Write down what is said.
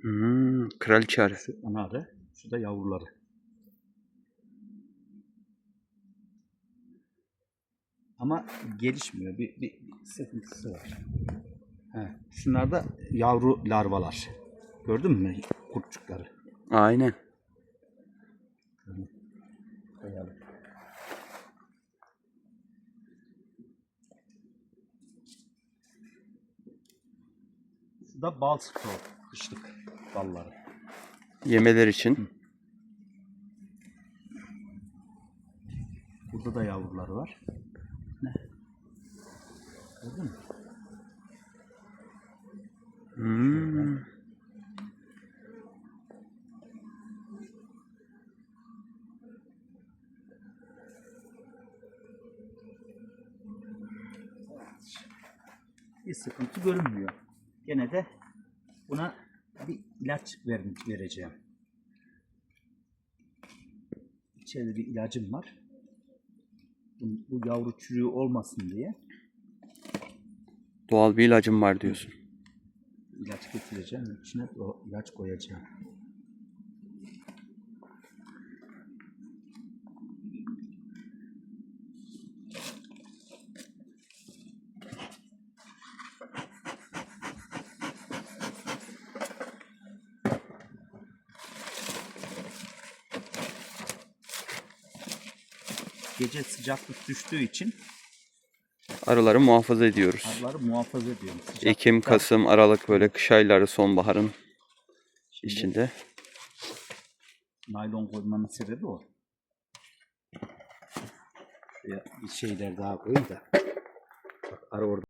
Hmm, kraliçe arı. Şu ana arı, şu da yavruları. Ama gelişmiyor. Bir, bir, bir sıkıntısı var. He. Şunlar da yavru larvalar. Gördün mü kurtçukları? Aynen. Koyalım. Şu da bal stoğu. Kışlık balları. Yemeler için. Burada da yavruları var. Ne? Gördün mü? Hmm. Bir sıkıntı görünmüyor. Gene de buna bir ilaç ver, vereceğim. İçeride bir ilacım var. Bu, bu yavru çürüğü olmasın diye Doğal bir ilacım var diyorsun. ilaç getireceğim. İçine o ilaç koyacağım. Gece sıcaklık düştüğü için Arıları muhafaza ediyoruz. arıları muhafaza ediyorum. Sıcak- Ekim, Kasım, Aralık böyle kış ayları sonbaharın Şimdi içinde. Naylon koymanın sebebi o. Şuraya bir şeyler daha koyayım da. Bak arı orada.